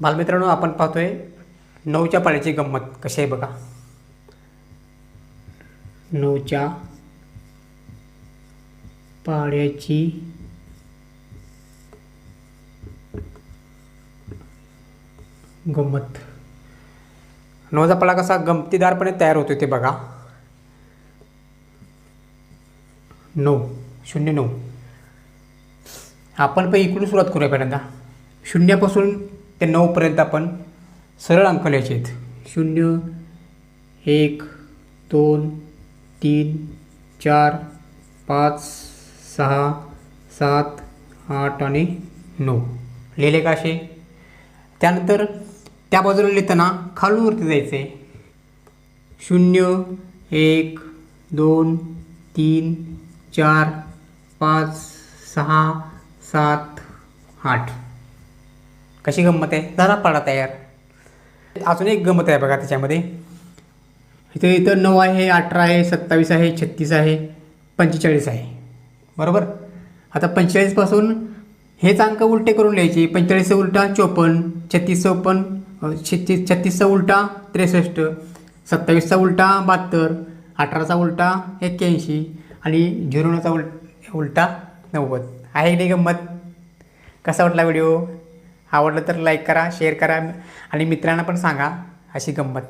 बालमित्रांनो आपण पाहतोय नऊच्या पाण्याची गंमत कशी आहे बघा. नऊच्या पाड्याची गंमत. नऊचा पाडा कसा गमतीदारपणे तयार होतो ते बघा. नऊ शून्य नऊ. आपण पण इकडून सुरुवात करूया पहिल्यांदा. शून्यापासून ते नऊपर्यंत आपण सरळ अंक लिहायचे आहेत. शून्य एक दोन तीन चार पाच सहा सात आठ आणि नऊ. लिहिले का असे? त्यानंतर त्या बाजूला लिहिताना खालून वरती जायचं. आहे शून्य एक दोन तीन चार पाच सहा सात आठ. कशी गंमत आहे? झाला पाडा तयार. अजून एक गंमत आहे बघा त्याच्यामध्ये. इथं इथं नऊ आहे अठरा आहे सत्तावीस आहे छत्तीस आहे पंचेचाळीस आहे. बरोबर? आता पंचेचाळीसपासून हेच अंक उलटे करून लिहायचे. पंचेचाळीसचा उलटा चोपन्न छत्तीस चौपन्न छत्तीस छत्तीसचा उलटा त्रेसष्ट सत्तावीसचा उलटा बहात्तर अठराचा उलटा एक्क्याऐंशी आणि झिरोचा उल उलटा नव्वद. आहे नाही गंमत? कसा वाटला व्हिडिओ? आवडलं तर लाईक करा शेअर करा आणि मित्रांना पण सांगा अशी गंमत.